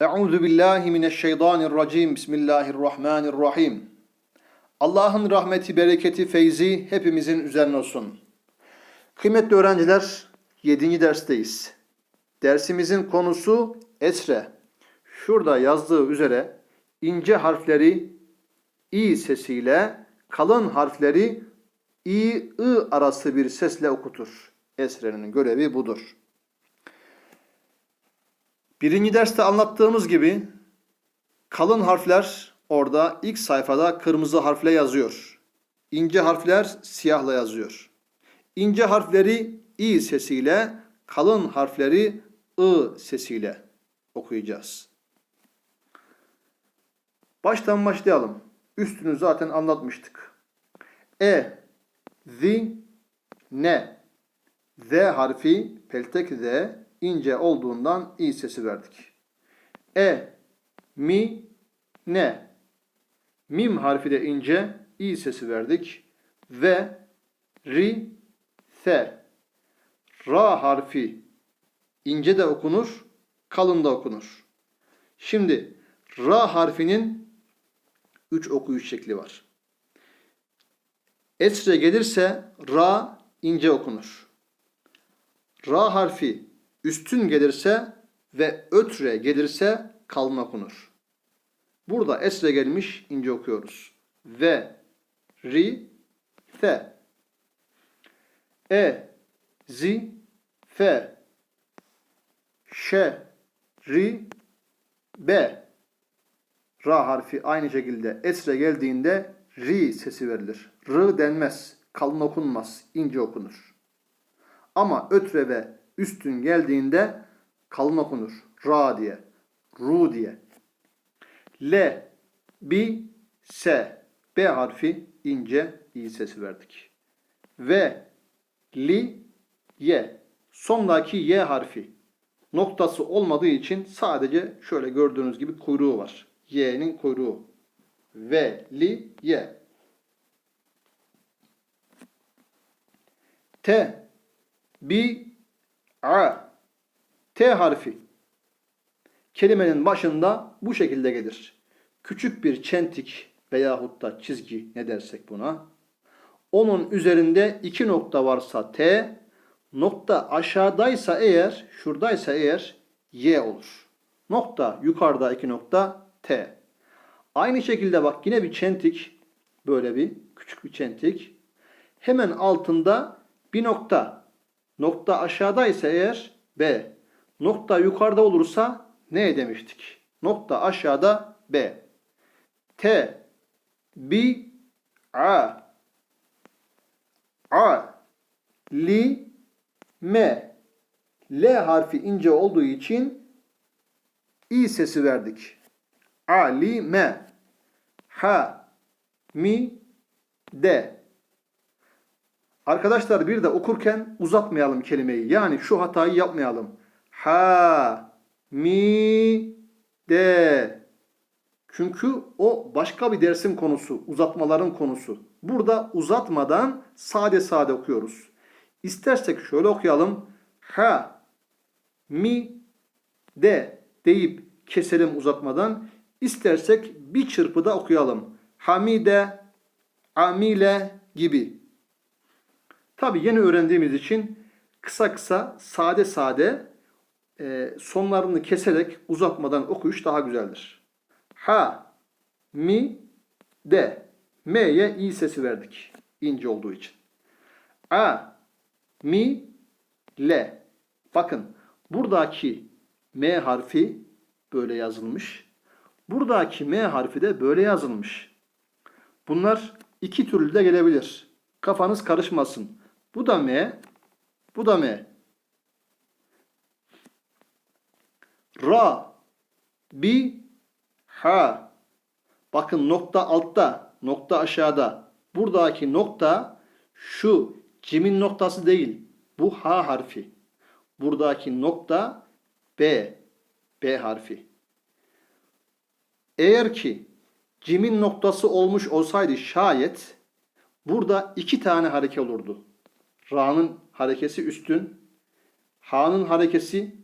Euzu billahi mineşşeytanirracim. Bismillahirrahmanirrahim. Allah'ın rahmeti, bereketi, feyzi hepimizin üzerine olsun. Kıymetli öğrenciler, 7. dersteyiz. Dersimizin konusu esre. Şurada yazdığı üzere ince harfleri i sesiyle, kalın harfleri i, ı arası bir sesle okutur. Esrenin görevi budur. Birinci derste anlattığımız gibi kalın harfler orada ilk sayfada kırmızı harfle yazıyor. İnce harfler siyahla yazıyor. İnce harfleri i sesiyle, kalın harfleri ı sesiyle okuyacağız. Baştan başlayalım. Üstünü zaten anlatmıştık. E, zi, ne. Z harfi peltek Z ince olduğundan i sesi verdik. E, mi, ne. Mim harfi de ince i sesi verdik. Ve, ri, se. Ra harfi ince de okunur, kalın da okunur. Şimdi ra harfinin üç okuyuş şekli var. Esre gelirse ra ince okunur. Ra harfi üstün gelirse ve ötre gelirse kalın okunur. Burada esre gelmiş ince okuyoruz. Ve, ri, fe. E, zi, fe. Şe, ri, be. Ra harfi aynı şekilde esre geldiğinde ri sesi verilir. R denmez, kalın okunmaz, ince okunur. Ama ötre ve üstün geldiğinde kalın okunur. Ra diye, ru diye. L, bi, se. B harfi ince i sesi verdik. Ve, li, ye. Sondaki y harfi noktası olmadığı için sadece şöyle gördüğünüz gibi kuyruğu var. Y'nin kuyruğu. Ve, li, ye. T, bi, a. T harfi kelimenin başında bu şekilde gelir. Küçük bir çentik veyahut da çizgi ne dersek buna. Onun üzerinde iki nokta varsa T, nokta aşağıdaysa eğer, şuradaysa eğer Y olur. Nokta yukarıda iki nokta T. Aynı şekilde bak yine bir çentik, böyle bir küçük bir çentik. Hemen altında bir nokta. Nokta aşağıdaysa eğer B. Nokta yukarıda olursa ne demiştik? Nokta aşağıda B. T. B. A. A. Li. M. L harfi ince olduğu için i sesi verdik. A. Li. M. Ha. Mi. D. Arkadaşlar bir de okurken uzatmayalım kelimeyi. Yani şu hatayı yapmayalım. Ha, mi, de. Çünkü o başka bir dersin konusu, uzatmaların konusu. Burada uzatmadan sade sade okuyoruz. İstersek şöyle okuyalım. Ha, mi, de deyip keselim uzatmadan. İstersek bir çırpıda okuyalım. Hamide, amile gibi. Tabi yeni öğrendiğimiz için kısa kısa, sade sade e, sonlarını keserek uzatmadan okuyuş daha güzeldir. Ha, mi, de. M'ye i sesi verdik. İnce olduğu için. A, mi, le. Bakın buradaki M harfi böyle yazılmış. Buradaki M harfi de böyle yazılmış. Bunlar iki türlü de gelebilir. Kafanız karışmasın. Bu da M, bu da M. Ra, bi, ha. Bakın nokta altta, nokta aşağıda. Buradaki nokta şu cimin noktası değil. Bu ha harfi. Buradaki nokta B, B harfi. Eğer ki cimin noktası olmuş olsaydı şayet burada iki tane hareke olurdu. Ra'nın harekesi üstün, Ha'nın harekesi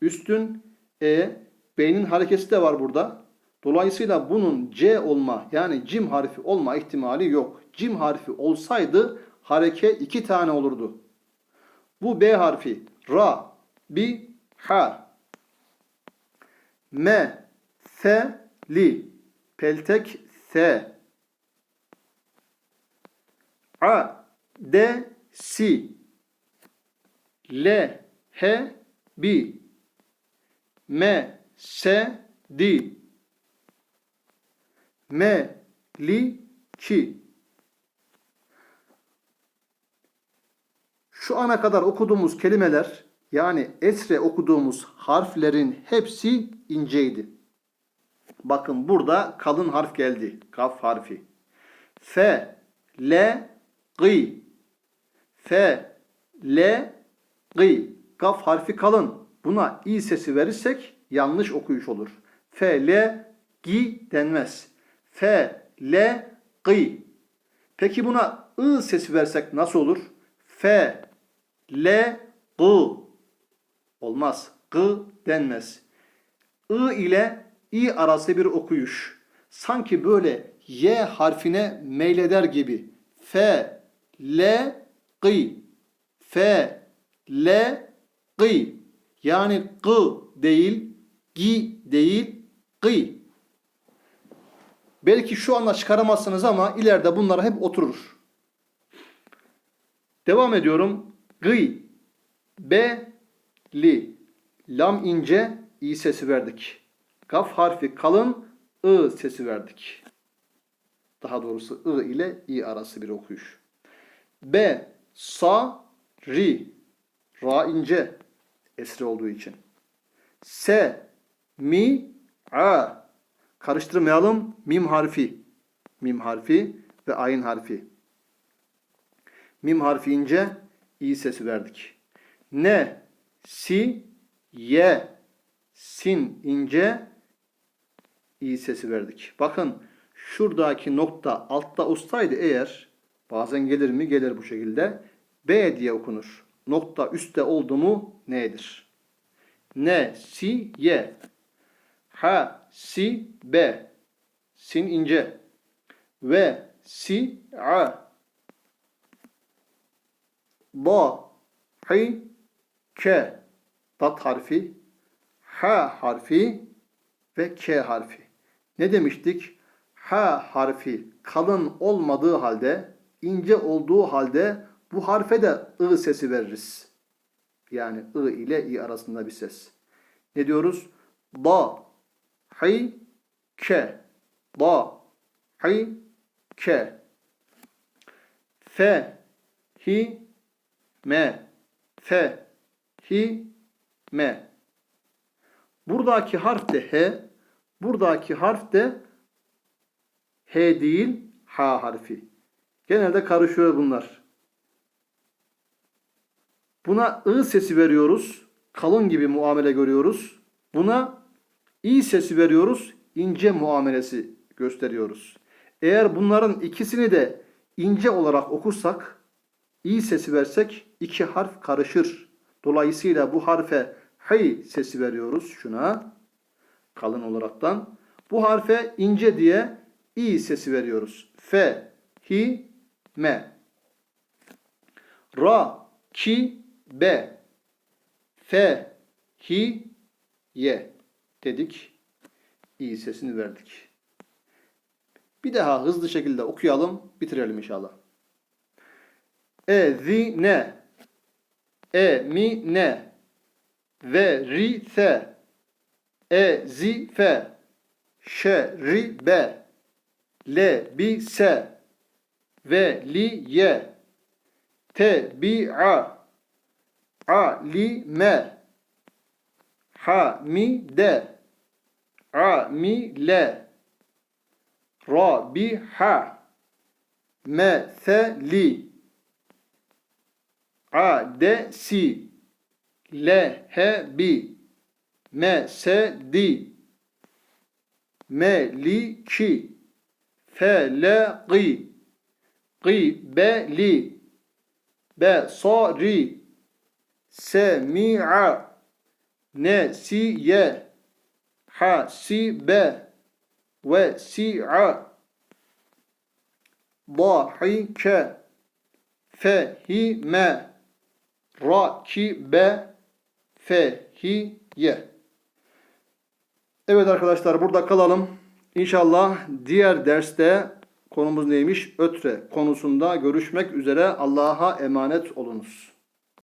üstün, E B'nin harekesi de var burada. Dolayısıyla bunun C olma yani cim harfi olma ihtimali yok. Cim harfi olsaydı hareke iki tane olurdu. Bu B harfi. Ra, bi, ha. Me, se, li. Peltek, se. A, de, si. Le, he, bi. Me, se, di. Me, li, ki. Şu ana kadar okuduğumuz kelimeler yani esre okuduğumuz harflerin hepsi inceydi. Bakın burada kalın harf geldi. Kaf harfi. F, L, G. F, L, G. Kaf harfi kalın. Buna i sesi verirsek yanlış okuyuş olur. F, L, G denmez. F, L, G. Peki buna ı sesi versek nasıl olur? F, L, G. Olmaz. G denmez. I ile i arası bir okuyuş. Sanki böyle y harfine meyleder gibi. F, L, G. F, L, G. Yani G değil, G değil, G. Belki şu anda çıkaramazsınız ama ileride bunlar hep oturur. Devam ediyorum. Gı, B, li. Lam ince, i sesi verdik. Gaf harfi kalın, ı sesi verdik. Daha doğrusu ı ile i arası bir okuyuş. B, sa, ri. Ra ince, esri olduğu için. Se, mi, a. Karıştırmayalım. Mim harfi. Mim harfi ve ayin harfi. Mim harfi ince, i sesi verdik. Ne, si, ye, sin ince, i sesi verdik. Bakın şuradaki nokta altta olsaydı eğer bazen gelir mi gelir bu şekilde B diye okunur. Nokta üstte oldu mu nedir? Ne, si, ye. Ha, si, be. Sin ince. Ve, si, a. Da, hi, ke. Dat harfi. Ha harfi ve K harfi. Ne demiştik? H harfi kalın olmadığı halde, ince olduğu halde bu harfe de ı sesi veririz. Yani ı ile i arasında bir ses. Ne diyoruz? Da, hi, ke. Da, hi, ke. Fe, hi, me. Fe, hi, me. Buradaki harf de H, buradaki harf de H değil, H harfi. Genelde karışıyor bunlar. Buna I sesi veriyoruz. Kalın gibi muamele görüyoruz. Buna İ sesi veriyoruz. ince muamelesi gösteriyoruz. Eğer bunların ikisini de ince olarak okursak, İ sesi versek iki harf karışır. Dolayısıyla bu harfe hey sesi veriyoruz şuna. Kalın olaraktan. Bu harfe ince diye i sesi veriyoruz. Fe, hi, me. Ra, ki, be. Fe, hi, ye dedik. i sesini verdik. Bir daha hızlı şekilde okuyalım, bitirelim inşallah. E, zi, ne. E, mi, ne verise ezife şeribe lebise veliye tebi'a alime hamide amile rabiha meseli adesi lehebi mesedi meliki felegi qibeli besari semi'a. Nesiye. Hasibe. Vesi'a. Dahike fehime. Rakibe fehiye. Evet arkadaşlar burada kalalım. İnşallah diğer derste konumuz neymiş? Ötre konusunda görüşmek üzere. Allah'a emanet olunuz.